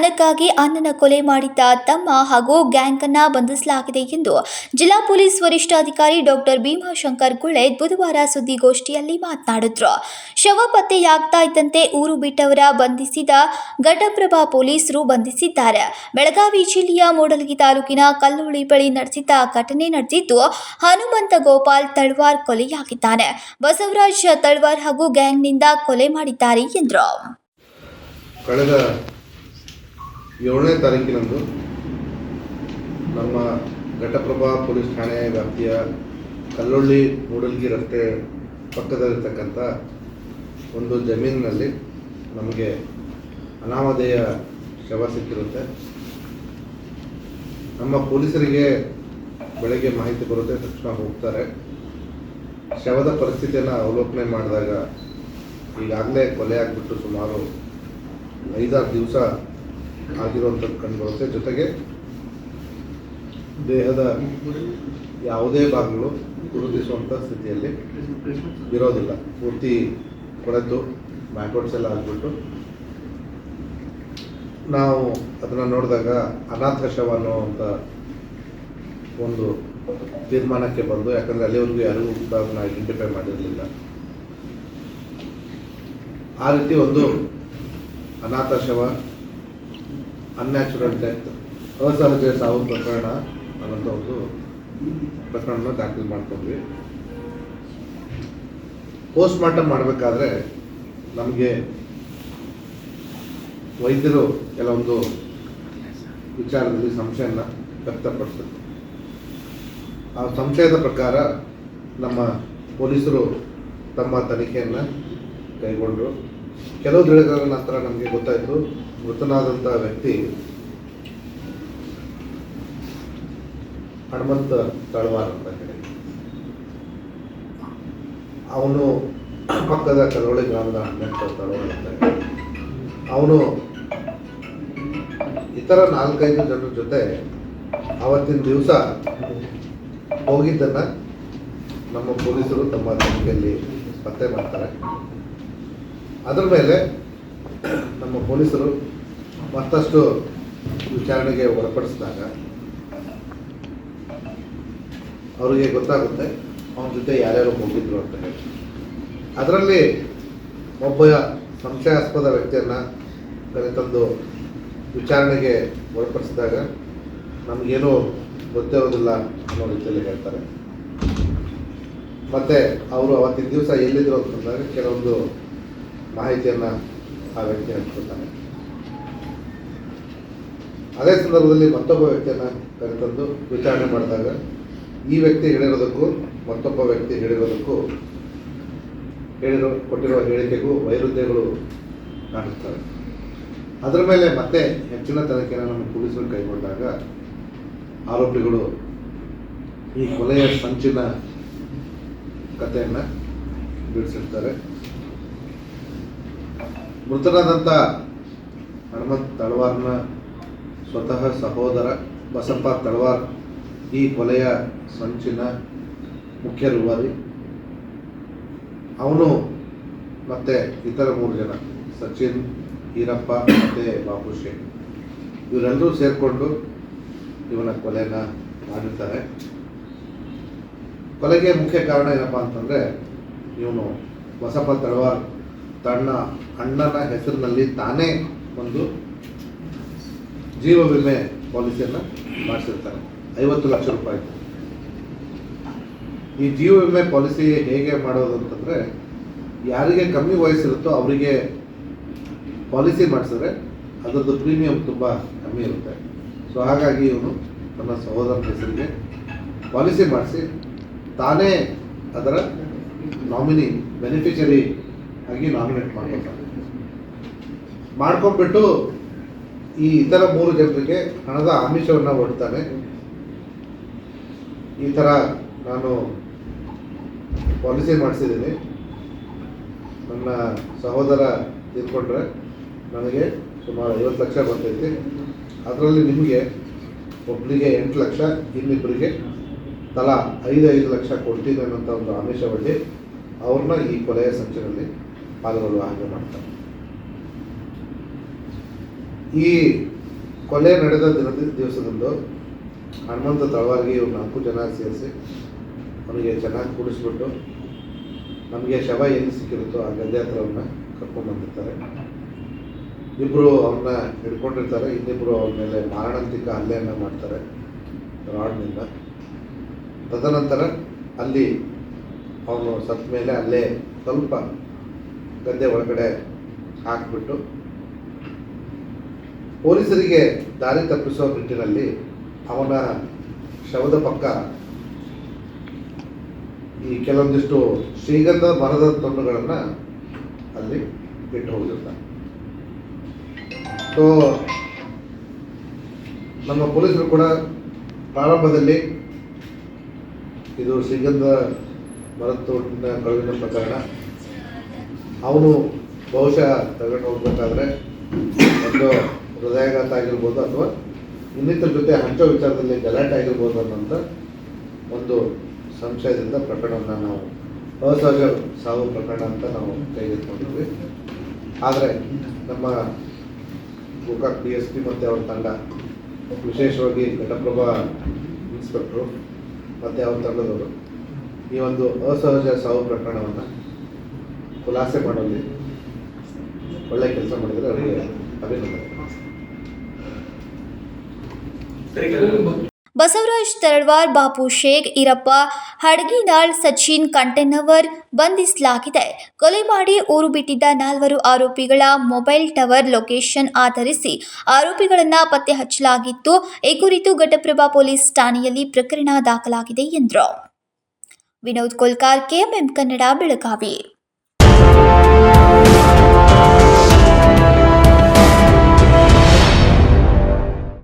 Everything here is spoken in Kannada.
ಹಣಕ್ಕಾಗಿ ಅಣ್ಣನ ಕೊಲೆ ಮಾಡಿದ್ದ ತಮ್ಮ ಹಾಗೂ ಗ್ಯಾಂಗ್ ಅನ್ನ ಬಂಧಿಸಲಾಗಿದೆ ಎಂದು ಜಿಲ್ಲಾ ಪೊಲೀಸ್ ವರಿಷ್ಠಾಧಿಕಾರಿ ಡಾಕ್ಟರ್ ಭೀಮಾಶಂಕರ್ ಗುಳೆ ಬುಧವಾರ ಸುದ್ದಿಗೋಷ್ಠಿಯಲ್ಲಿ ಮಾತನಾಡಿದ್ರು. ಶವ ಪತ್ತೆಯಾಗ್ತಾ ಇದ್ದಂತೆ ಊರು ಬಿಟ್ಟವರ ಬಂಧಿಸಿದ ಘಟಪ್ರಭಾ ಪೊಲೀಸರು ಬಂಧಿಸಿದ್ದಾರೆ. ಬೆಳಗಾವಿ ಜಿಲ್ಲೆಯ ಮೂಡಲಗಿ ತಾಲೂಕಿನ ಕಲ್ಲೋಳಿ ಬಳಿ ನಡೆಸಿದ್ದ ಘಟನೆ ನಡೆದಿದ್ದು, ಹನುಮಂತ ಗೋಪಾಲ್ ತಳ್ವಾರ್ ಕೊಲೆಯಾಗಿದ್ದಾನೆ. ಬಸವರಾಜ್ ತಳ್ವಾರ್ ಹಾಗೂ ಗ್ಯಾಂಗ್ನಿಂದ ಕೊಲೆ ಮಾಡಿದ್ದಾರೆ ಎಂದರು. ಏಳನೇ ತಾರೀಕಿನಂದು ನಮ್ಮ ಘಟಪ್ರಭಾ ಪೊಲೀಸ್ ಠಾಣೆ ವ್ಯಾಪ್ತಿಯ ಕಲ್ಲೊಳ್ಳಿ ಮೂಡಲ್ಗಿ ರಸ್ತೆ ಪಕ್ಕದಲ್ಲಿರ್ತಕ್ಕಂಥ ಒಂದು ಜಮೀನಿನಲ್ಲಿ ನಮಗೆ ಅನಾಮಧೇಯ ಶವ ಸಿಕ್ಕಿರುತ್ತೆ. ನಮ್ಮ ಪೊಲೀಸರಿಗೆ ಬೆಳಗ್ಗೆ ಮಾಹಿತಿ ಬರುತ್ತೆ, ತಕ್ಷಣ ಹೋಗ್ತಾರೆ. ಶವದ ಪರಿಸ್ಥಿತಿಯನ್ನು ಅವಲೋಕನೆ ಮಾಡಿದಾಗ ಈಗಾಗಲೇ ಕೊಲೆ ಆಗಿಬಿಟ್ಟು ಸುಮಾರು ಐದಾರು ದಿವಸ ಆಗಿರುವಂಥದ್ದು ಕಂಡುಬರುತ್ತೆ ಜೊತೆಗೆ ದೇಹದ ಯಾವುದೇ ಭಾಗಗಳು ಗುರುತಿಸುವಂಥ ಸ್ಥಿತಿಯಲ್ಲಿ ಇರೋದಿಲ್ಲ. ಪೂರ್ತಿ ಕೊಳೆತು ಮ್ಯಾಕೋಟ್ಸ್ ಎಲ್ಲ ಆಗಿಬಿಟ್ಟು. ನಾವು ಅದನ್ನು ನೋಡಿದಾಗ ಅನಾಥ ಶವ ಅನ್ನುವಂಥ ಒಂದು ತೀರ್ಮಾನಕ್ಕೆ ಬಂದು, ಯಾಕಂದರೆ ಅಲ್ಲಿವರೆಗೂ ಯಾರಿಗೂ ಕೂಡ ಅದನ್ನು ಐಡೆಂಟಿಫೈ ಮಾಡಿರಲಿಲ್ಲ. ಆ ರೀತಿ ಒಂದು ಅನಾಥ ಶವ ಅನ್ಯಾಚುರಲ್ ಡೆತ್ ಅಸಹಜ ಸಾವು ಪ್ರಕರಣ ಅನ್ನೋಂಥ ಒಂದು ಪ್ರಕರಣನ ದಾಖಲು ಮಾಡ್ಕೊಂಡ್ವಿ. ಪೋಸ್ಟ್ ಮಾರ್ಟಮ್ ಮಾಡಬೇಕಾದ್ರೆ ನಮಗೆ ವೈದ್ಯರು ಕೆಲವೊಂದು ವಿಚಾರದಲ್ಲಿ ಸಂಶಯನ ವ್ಯಕ್ತಪಡಿಸಿದ್ರು ಆ ಸಂಶಯದ ಪ್ರಕಾರ ನಮ್ಮ ಪೊಲೀಸರು ತಮ್ಮ ತನಿಖೆಯನ್ನು ಕೈಗೊಂಡರು. ಕೆಲವು ದಿನಗಳ ನಂತರ ನಮಗೆ ಗೊತ್ತಾಯಿತು. ಮೃತನಾದಂಥ ವ್ಯಕ್ತಿ ಹನುಮಂತ ತಳವಾರ್ ಅಂತ ಹೇಳಿ. ಅವನು ಪಕ್ಕದ ಕಲವಳಿ ಗ್ರಾಮದ ಹನುಮಂತ ತಳವಾರ್ ಅಂತ ಹೇಳಿ. ಅವನು ಇತರ ನಾಲ್ಕೈದು ಜನರ ಜೊತೆ ಅವತ್ತಿನ ದಿವಸ ಹೋಗಿದ್ದನ್ನು ನಮ್ಮ ಪೊಲೀಸರು ತಮ್ಮ ತನಿಖೆಯಲ್ಲಿ ಪತ್ತೆ ಮಾಡ್ತಾರೆ. ಅದರ ಮೇಲೆ ನಮ್ಮ ಪೊಲೀಸರು ಮತ್ತಷ್ಟು ವಿಚಾರಣೆಗೆ ಒಳಪಡಿಸಿದಾಗ ಅವರಿಗೆ ಗೊತ್ತಾಗುತ್ತೆ ಅವನ ಜೊತೆ ಯಾರ್ಯಾರು ಹೋಗಿದ್ರು ಅಂತ ಹೇಳಿ. ಅದರಲ್ಲಿ ಒಬ್ಬ ಸಂಶಯಾಸ್ಪದ ವ್ಯಕ್ತಿಯನ್ನು ಕರೆತಂದು ವಿಚಾರಣೆಗೆ ಒಳಪಡಿಸಿದಾಗ ನಮಗೇನು ಗೊತ್ತಿರೋದಿಲ್ಲ ಅನ್ನೋ ರೀತಿಯಲ್ಲಿ ಹೇಳ್ತಾರೆ. ಮತ್ತು ಅವರು ಅವತ್ತಿನ ದಿವಸ ಎಲ್ಲಿದ್ದರು ಅಂತಂದಾಗ ಕೆಲವೊಂದು ಮಾಹಿತಿಯನ್ನು ಆ ವ್ಯಕ್ತಿ ಹಂಚ್ಕೊತಾನೆ ಅದೇ ಸಂದರ್ಭದಲ್ಲಿ ಮತ್ತೊಬ್ಬ ವ್ಯಕ್ತಿಯನ್ನು ಕರೆತಂದು ವಿಚಾರಣೆ ಮಾಡಿದಾಗ ಈ ವ್ಯಕ್ತಿ ಹೇಳಿರೋದಕ್ಕೂ ಮತ್ತೊಬ್ಬ ವ್ಯಕ್ತಿ ಹೇಳಿರೋದಕ್ಕೂ ಹೇಳಿರೋ ಕೊಟ್ಟಿರುವ ಹೇಳಿಕೆಗೂ ವೈರುಧ್ಯಗಳು ಕಾಣಿಸ್ತವೆ. ಅದರ ಮೇಲೆ ಮತ್ತೆ ಹೆಚ್ಚಿನ ತನಿಖೆಯನ್ನು ನಮ್ಮ ಪೊಲೀಸರು ಕೈಗೊಂಡಾಗ ಆರೋಪಿಗಳು ಈ ಕೊಲೆಯ ಸಂಚಿನ ಕಥೆಯನ್ನು ಬಿಡಿಸಿರ್ತಾರೆ. ಮೃತನಾದಂಥ ಹನುಮಂತ್ ತಳವಾರ್ನ ಸ್ವತಃ ಸಹೋದರ ಬಸಪ್ಪ ತಳವಾರ್ ಈ ಕೊಲೆಯ ಸಂಚಿನ ಮುಖ್ಯ ರೂವಾರಿ. ಅವನು ಮತ್ತು ಇತರ ಮೂರು ಜನ, ಸಚಿನ್, ಈರಪ್ಪ ಮತ್ತು ಬಾಬು ಶೇಖ್ ಇವರೆಲ್ಲರೂ ಸೇರಿಕೊಂಡು ಇವನ ಕೊಲೆನ ಮಾಡಿರ್ತಾರೆ. ಕೊಲೆಗೆ ಮುಖ್ಯ ಕಾರಣ ಏನಪ್ಪ ಅಂತಂದರೆ, ಇವನು ಬಸಪ್ಪ ತಳವಾರ್ ತನ್ನ ಅಣ್ಣನ ಹೆಸರಿನಲ್ಲಿ ತಾನೇ ಒಂದು ಜೀವ ವಿಮೆ ಪಾಲಿಸಿಯನ್ನು ಮಾಡಿಸಿರ್ತಾರೆ. ಐವತ್ತು ಲಕ್ಷ ರೂಪಾಯಿ. ಈ ಜೀವ ವಿಮೆ ಪಾಲಿಸಿ ಹೇಗೆ ಮಾಡೋದು ಅಂತಂದರೆ ಯಾರಿಗೆ ಕಮ್ಮಿ ವಯಸ್ಸಿರುತ್ತೋ ಅವರಿಗೆ ಪಾಲಿಸಿ ಮಾಡಿಸಿದ್ರೆ ಅದರದ್ದು ಪ್ರೀಮಿಯಂ ತುಂಬ ಕಮ್ಮಿ ಇರುತ್ತೆ. ಸೊ ಹಾಗಾಗಿ ಇವನು ತನ್ನ ಸಹೋದರನ ಹೆಸರಿಗೆ ಪಾಲಿಸಿ ಮಾಡಿಸಿ ತಾನೇ ಅದರ ನಾಮಿನಿ ಬೆನಿಫಿಷರಿ ಆಗಿ ನಾಮಿನೇಟ್ ಮಾಡ್ಕೊತಾರೆ ಮಾಡ್ಕೊಂಡ್ಬಿಟ್ಟು ಈ ಇತರ ಮೂರು ಜನರಿಗೆ ಹಣದ ಆಮಿಷವನ್ನು ಒಡ್ತಾನೆ ಈ ಥರ ನಾನು ಪಾಲಿಸಿ ಮಾಡಿಸಿದ್ದೀನಿ. ನನ್ನ ಸಹೋದರ ತೀರ್ಕೊಂಡ್ರೆ ನನಗೆ ಸುಮಾರು ಐವತ್ತು ಲಕ್ಷ ಬರ್ತೈತಿ. ಅದರಲ್ಲಿ ನಿಮಗೆ ಒಬ್ಬರಿಗೆ ಎಂಟು ಲಕ್ಷ ಇನ್ನಿಬ್ಬರಿಗೆ ತಲಾ ಐದು ಐದು ಲಕ್ಷ ಕೊಡ್ತೀನಿ ಅನ್ನೋಂಥ ಒಂದು ಆಮಿಷ ಒಡ್ಡಿ ಅವ್ರನ್ನ ಈ ಕೊಲೆಯ ಸಂಚಿನಲ್ಲಿ ಪಾಲ್ಗೊಳ್ಳುವ ಹಾಗೆ ಮಾಡ್ತಾರೆ. ಈ ಕೊಲೆ ನಡೆದ ದಿನದ ದಿವಸದಂದು ಹನುಮಂತ ತಳವಾಗಿ ಇವ್ರು ನಾಲ್ಕು ಜನ ಸೇರಿಸಿ ಅವನಿಗೆ ಚೆನ್ನಾಗಿ ಕೂಡಿಸ್ಬಿಟ್ಟು ನಮಗೆ ಶವ ಏನು ಸಿಕ್ಕಿರುತ್ತೋ ಆ ಗದ್ದೆ ಹತ್ರ ಅವನ್ನ ಕರ್ಕೊಂಡ್ಬಂದಿರ್ತಾರೆ ಇಬ್ಬರು ಅವ್ರನ್ನ ಹಿಡ್ಕೊಂಡಿರ್ತಾರೆ ಇನ್ನಿಬ್ಬರು ಅವ್ರ ಮೇಲೆ ಮಾರಣಾಂತಿಕ ಹಲ್ಲೆಯನ್ನು ಮಾಡ್ತಾರೆ ರಾಡ್ನಿಂದ. ತದನಂತರ ಅಲ್ಲಿ ಅವನು ಸತ್ತ ಮೇಲೆ ಅಲ್ಲೇ ಸ್ವಲ್ಪ ಗದ್ದೆ ಒಳಗಡೆ ಹಾಕಿಬಿಟ್ಟು ಪೊಲೀಸರಿಗೆ ದಾರಿ ತಪ್ಪಿಸುವ ನಿಟ್ಟಿನಲ್ಲಿ ಅವನ ಶವದ ಪಕ್ಕ ಈ ಕೆಲವೊಂದಿಷ್ಟು ಶ್ರೀಗಂಧ ಮರದ ತುಂಡುಗಳನ್ನು ಅಲ್ಲಿ ಬಿಟ್ಟು ಹೋಗಿರ್ತಾನೆ. ಸೊ ನಮ್ಮ ಪೊಲೀಸರು ಕೂಡ ಪ್ರಾರಂಭದಲ್ಲಿ ಇದು ಶ್ರೀಗಂಧ ಮರದ ತುಂಡಿನ ಕಳುವಿನ ಪ್ರಕರಣ ಅವನು ಬಹುಶಃ ತಗೊಂಡು ಹೋಗ್ಬೇಕಾದ್ರೆ ಒಂದು ಹೃದಯಾಘಾತ ಆಗಿರ್ಬೋದು ಅಥವಾ ಇನ್ನಿತರ ಜೊತೆ ಹಂಚೋ ವಿಚಾರದಲ್ಲಿ ಗಲಾಟೆ ಆಗಿರ್ಬೋದು ಅನ್ನೋಂಥ ಒಂದು ಸಂಶಯದಿಂದ ಪ್ರಕರಣವನ್ನು ನಾವು ಅಸಹಜ ಸಾವು ಪ್ರಕರಣ ಅಂತ ನಾವು ಕೈಗೆತ್ಕೊಂಡಿದ್ವಿ ಆದರೆ ನಮ್ಮ ಗೋಕಾಕ್ ಡಿ ಎಸ್ ಪಿ ಮತ್ತು ಅವ್ರ ತಂಡ ವಿಶೇಷವಾಗಿ ಘಟಪ್ರಭಾ ಇನ್ಸ್ಪೆಕ್ಟ್ರು ಮತ್ತು ಅವ್ರ ತಂಡದವರು ಈ ಒಂದು ಅಸಹಜ ಸಾವು ಪ್ರಕರಣವನ್ನು ಖುಲಾಸೆ ಮಾಡುವಲ್ಲಿ ಒಳ್ಳೆ ಕೆಲಸ ಮಾಡಿದರೆ ಅವರಿಗೆ ಅಭಿನಂದನೆ. ಬಸವರಾಜ್ ತರಡ್ವಾರ್ ಬಾಪು ಶೇಖ್, ಈರಪ್ಪ, ಹಡಗಿನಾಳ್, ಸಚಿನ್ ಕಂಟೆನವರ್ ಬಂಧಿಸಲಾಗಿದೆ. ಕೊಲೆ ಮಾಡಿ ಊರು ಬಿಟ್ಟಿದ್ದ ನಾಲ್ವರು ಆರೋಪಿಗಳ ಮೊಬೈಲ್ ಟವರ್ ಲೊಕೇಶನ್ ಆಧರಿಸಿ ಆರೋಪಿಗಳನ್ನು ಪತ್ತೆ ಹಚ್ಚಲಾಗಿತ್ತು. ಈ ಕುರಿತು ಘಟಪ್ರಭಾ ಪೊಲೀಸ್ ಠಾಣೆಯಲ್ಲಿ ಪ್ರಕರಣ ದಾಖಲಾಗಿದೆ ಎಂದರು. ವಿನೋದ್ ಕೋಲ್ಕಾರ್, ಕೆಎಂಎಂ ಕನ್ನಡ, ಬೆಳಗಾವಿ.